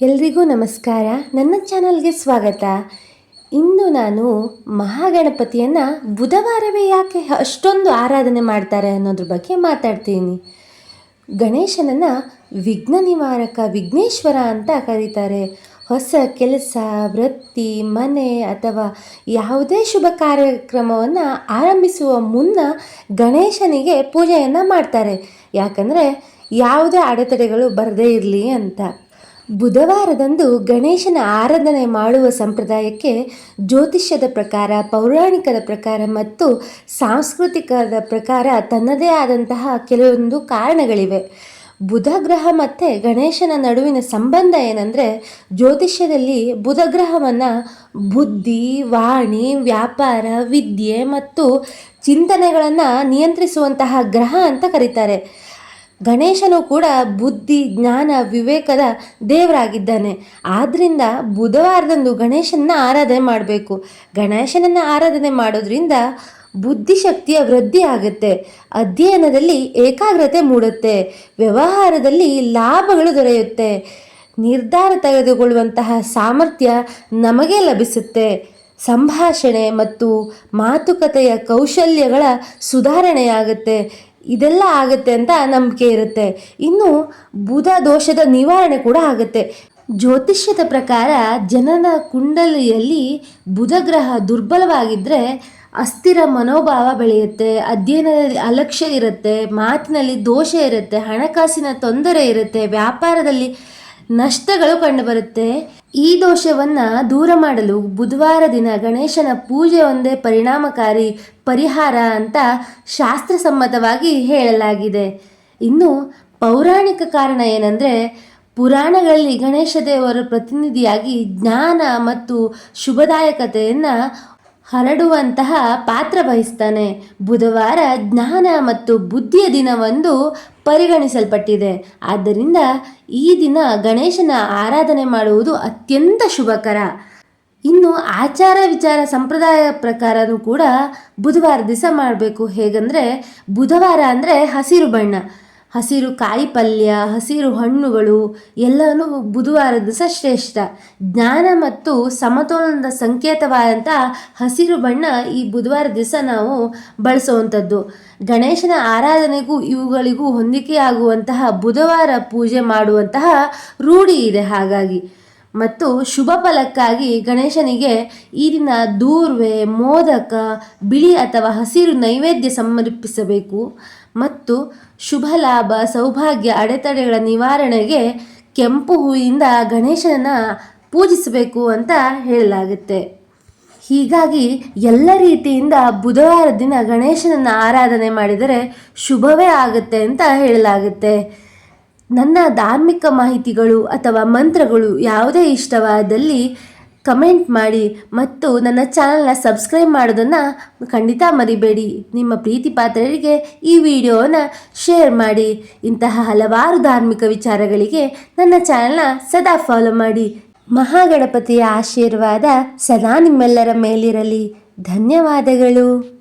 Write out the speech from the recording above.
ಎಲ್ರಿಗೂ ನಮಸ್ಕಾರ. ನನ್ನ ಚಾನಲ್ಗೆ ಸ್ವಾಗತ. ಇಂದು ನಾನು ಮಹಾಗಣಪತಿಯನ್ನು ಬುಧವಾರವೇ ಯಾಕೆ ಅಷ್ಟೊಂದು ಆರಾಧನೆ ಮಾಡ್ತಾರೆ ಅನ್ನೋದ್ರ ಬಗ್ಗೆ ಮಾತಾಡ್ತೀನಿ. ಗಣೇಶನನ್ನು ವಿಘ್ನ ನಿವಾರಕ ವಿಘ್ನೇಶ್ವರ ಅಂತ ಕರೀತಾರೆ. ಹೊಸ ಕೆಲಸ, ವೃತ್ತಿ, ಮನೆ ಅಥವಾ ಯಾವುದೇ ಶುಭ ಕಾರ್ಯಕ್ರಮವನ್ನು ಆರಂಭಿಸುವ ಮುನ್ನ ಗಣೇಶನಿಗೆ ಪೂಜೆಯನ್ನು ಮಾಡ್ತಾರೆ. ಯಾಕಂದರೆ ಯಾವುದೇ ಅಡೆತಡೆಗಳು ಬರದೇ ಇರಲಿ ಅಂತ. ಬುಧವಾರದಂದು ಗಣೇಶನ ಆರಾಧನೆ ಮಾಡುವ ಸಂಪ್ರದಾಯಕ್ಕೆ ಜ್ಯೋತಿಷ್ಯದ ಪ್ರಕಾರ, ಪೌರಾಣಿಕದ ಪ್ರಕಾರ ಮತ್ತು ಸಾಂಸ್ಕೃತಿಕದ ಪ್ರಕಾರ ತನ್ನದೇ ಆದಂತಹ ಕೆಲವೊಂದು ಕಾರಣಗಳಿವೆ. ಬುಧ ಗ್ರಹ ಮತ್ತು ಗಣೇಶನ ನಡುವಿನ ಸಂಬಂಧ ಏನಂದರೆ, ಜ್ಯೋತಿಷ್ಯದಲ್ಲಿ ಬುಧ ಗ್ರಹವನ್ನು ಬುದ್ಧಿ, ವಾಣಿ, ವ್ಯಾಪಾರ, ವಿದ್ಯೆ ಮತ್ತು ಚಿಂತನೆಗಳನ್ನು ನಿಯಂತ್ರಿಸುವಂತಹ ಗ್ರಹ ಅಂತ ಕರೀತಾರೆ. ಗಣೇಶನು ಕೂಡ ಬುದ್ಧಿ, ಜ್ಞಾನ, ವಿವೇಕದ ದೇವರಾಗಿದ್ದಾನೆ. ಆದ್ದರಿಂದ ಬುಧವಾರದಂದು ಗಣೇಶನ ಆರಾಧನೆ ಮಾಡಬೇಕು. ಗಣೇಶನನ್ನು ಆರಾಧನೆ ಮಾಡೋದ್ರಿಂದ ಬುದ್ಧಿಶಕ್ತಿಯ ವೃದ್ಧಿ ಆಗುತ್ತೆ. ಅಧ್ಯಯನದಲ್ಲಿ ಏಕಾಗ್ರತೆ ಮೂಡುತ್ತೆ. ವ್ಯವಹಾರದಲ್ಲಿ ಲಾಭಗಳು ದೊರೆಯುತ್ತೆ. ನಿರ್ಧಾರ ತೆಗೆದುಕೊಳ್ಳುವಂತಹ ಸಾಮರ್ಥ್ಯ ನಮಗೆ ಲಭಿಸುತ್ತೆ. ಸಂಭಾಷಣೆ ಮತ್ತು ಮಾತುಕತೆಯ ಕೌಶಲ್ಯಗಳ ಸುಧಾರಣೆಯಾಗುತ್ತೆ. ಇದೆಲ್ಲ ಆಗುತ್ತೆ ಅಂತ ನಂಬಿಕೆ ಇರುತ್ತೆ. ಇನ್ನು ಬುಧ ದೋಷದ ನಿವಾರಣೆ ಕೂಡ ಆಗುತ್ತೆ. ಜ್ಯೋತಿಷ್ಯದ ಪ್ರಕಾರ ಜನನ ಕುಂಡಲಿಯಲ್ಲಿ ಬುಧ ಗ್ರಹ ದುರ್ಬಲವಾಗಿದ್ದರೆ ಅಸ್ಥಿರ ಮನೋಭಾವ ಬೆಳೆಯುತ್ತೆ, ಅಧ್ಯಯನದಲ್ಲಿ ಅಲಕ್ಷ್ಯ ಇರುತ್ತೆ, ಮಾತಿನಲ್ಲಿ ದೋಷ ಇರುತ್ತೆ, ಹಣಕಾಸಿನ ತೊಂದರೆ ಇರುತ್ತೆ, ವ್ಯಾಪಾರದಲ್ಲಿ ನಷ್ಟಗಳು ಕಂಡುಬರುತ್ತೆ. ಈ ದೋಷವನ್ನು ದೂರ ಮಾಡಲು ಬುಧವಾರ ದಿನ ಗಣೇಶನ ಪೂಜೆ ಒಂದೇ ಪರಿಣಾಮಕಾರಿ ಪರಿಹಾರ ಅಂತ ಶಾಸ್ತ್ರಸಮ್ಮತವಾಗಿ ಹೇಳಲಾಗಿದೆ. ಇನ್ನು ಪೌರಾಣಿಕ ಕಾರಣ ಏನಂದರೆ, ಪುರಾಣಗಳಲ್ಲಿ ಗಣೇಶ ದೇವರ ಪ್ರತಿನಿಧಿಯಾಗಿ ಜ್ಞಾನ ಮತ್ತು ಶುಭದಾಯಕತೆಯನ್ನು ಹರಡುವಂತಹ ಪಾತ್ರ ವಹಿಸ್ತಾನೆ. ಬುಧವಾರ ಜ್ಞಾನ ಮತ್ತು ಬುದ್ಧಿಯ ದಿನವೆಂದು ಪರಿಗಣಿಸಲ್ಪಟ್ಟಿದೆ. ಆದ್ದರಿಂದ ಈ ದಿನ ಗಣೇಶನ ಆರಾಧನೆ ಮಾಡುವುದು ಅತ್ಯಂತ ಶುಭಕರ. ಇನ್ನು ಆಚಾರ ವಿಚಾರ ಸಂಪ್ರದಾಯ ಪ್ರಕಾರನೂ ಕೂಡ ಬುಧವಾರ ದಿವಸ ಮಾಡಬೇಕು. ಹೇಗಂದರೆ ಬುಧವಾರ ಅಂದರೆ ಹಸಿರು ಬಣ್ಣ. ಹಸಿರು ಕಾಯಿ ಪಲ್ಯ ಹಸಿರು ಹಣ್ಣುಗಳು ಎಲ್ಲವೂ ಬುಧವಾರ ದಿವಸ ಶ್ರೇಷ್ಠ. ಜ್ಞಾನ ಮತ್ತು ಸಮತೋಲನದ ಸಂಕೇತವಾದಂಥ ಹಸಿರು ಬಣ್ಣ ಈ ಬುಧವಾರ ದಿವಸ ನಾವು ಬಳಸುವಂಥದ್ದು. ಗಣೇಶನ ಆರಾಧನೆಗೂ ಇವುಗಳಿಗೂ ಹೊಂದಿಕೆಯಾಗುವಂತಹ ಬುಧವಾರ ಪೂಜೆ ಮಾಡುವಂತಹ ರೂಢಿ ಇದೆ ಹಾಗಾಗಿ. ಮತ್ತು ಶುಭ ಫಲಕ್ಕಾಗಿ ಗಣೇಶನಿಗೆ ಈ ದಿನ ದೂರ್ವೆ, ಮೋದಕ, ಬಿಳಿ ಅಥವಾ ಹಸಿರು ನೈವೇದ್ಯ ಸಮರ್ಪಿಸಬೇಕು. ಮತ್ತು ಶುಭ, ಲಾಭ, ಸೌಭಾಗ್ಯ, ಅಡೆತಡೆಗಳ ನಿವಾರಣೆಗೆ ಕೆಂಪು ಹೂವಿನಿಂದ ಗಣೇಶನನ್ನು ಪೂಜಿಸಬೇಕು ಅಂತ ಹೇಳಲಾಗುತ್ತೆ. ಹೀಗಾಗಿ ಎಲ್ಲ ರೀತಿಯಿಂದ ಬುಧವಾರ ದಿನ ಗಣೇಶನನ್ನು ಆರಾಧನೆ ಮಾಡಿದರೆ ಶುಭವೇ ಆಗುತ್ತೆ ಅಂತ ಹೇಳಲಾಗುತ್ತೆ. ನನ್ನ ಧಾರ್ಮಿಕ ಮಾಹಿತಿಗಳು ಅಥವಾ ಮಂತ್ರಗಳು ಯಾವುದೇ ಇಷ್ಟವಾದಲ್ಲಿ ಕಮೆಂಟ್ ಮಾಡಿ ಮತ್ತು ನನ್ನ ಚಾನಲ್ನ ಸಬ್ಸ್ಕ್ರೈಬ್ ಮಾಡೋದನ್ನು ಖಂಡಿತ ಮರಿಬೇಡಿ. ನಿಮ್ಮ ಪ್ರೀತಿ ಪಾತ್ರರಿಗೆ ಈ ವಿಡಿಯೋನ ಶೇರ್ ಮಾಡಿ. ಇಂತಹ ಹಲವಾರು ಧಾರ್ಮಿಕ ವಿಚಾರಗಳಿಗೆ ನನ್ನ ಚಾನಲ್ನ ಸದಾ ಫಾಲೋ ಮಾಡಿ. ಮಹಾಗಣಪತಿಯ ಆಶೀರ್ವಾದ ಸದಾ ನಿಮ್ಮೆಲ್ಲರ ಮೇಲಿರಲಿ. ಧನ್ಯವಾದಗಳು.